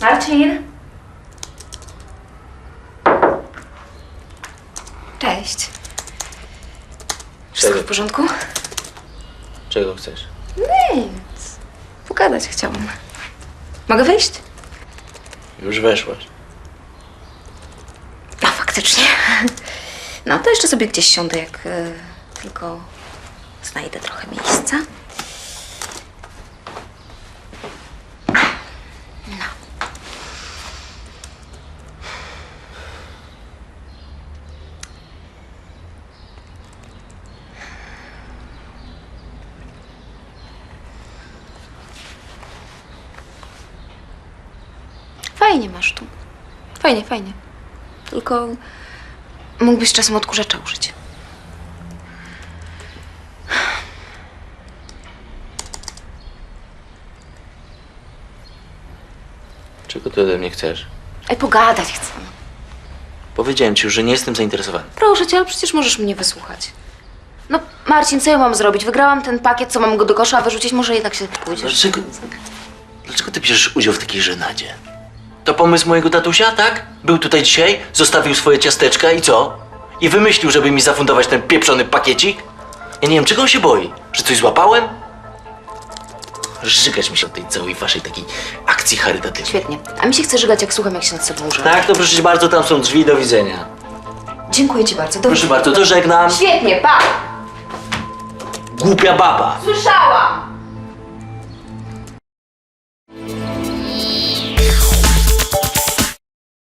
Marcin? Cześć. Wszystko Czego? w porządku? Czego chcesz? Nic. Pogadać chciałam. Mogę wyjść? Już weszłaś. A, faktycznie. No, to jeszcze sobie gdzieś siądę, jak e, tylko znajdę trochę miejsca. No. Fajnie masz tu. Fajnie, fajnie. Tylko mógłbyś czasem odkurzacza użyć. Czego ty ode mnie chcesz? Ej, pogadać chcę. Powiedziałem ci już, że nie jestem zainteresowany. Proszę cię, ale przecież możesz mnie wysłuchać. No, Marcin, co ja mam zrobić? Wygrałam ten pakiet, co mam go do kosza wyrzucić, może jednak się pójdziesz. Dlaczego, dlaczego ty bierzesz udział w takiej żenadzie? To pomysł mojego tatusia, tak? Był tutaj dzisiaj, zostawił swoje ciasteczka i co? I wymyślił, żeby mi zafundować ten pieprzony pakiecik? Ja nie wiem, czego on się boi? Że coś złapałem? Żygać mi się od tej całej waszej takiej akcji charytatywnej. Świetnie. A mi się chce żygać, jak słucham, jak się nad sobą żegna. Tak, to proszę cię bardzo, tam są drzwi, do widzenia. Dziękuję ci bardzo. Do Proszę bardzo, to żegnam. Świetnie, pa! Głupia baba. Słyszałam!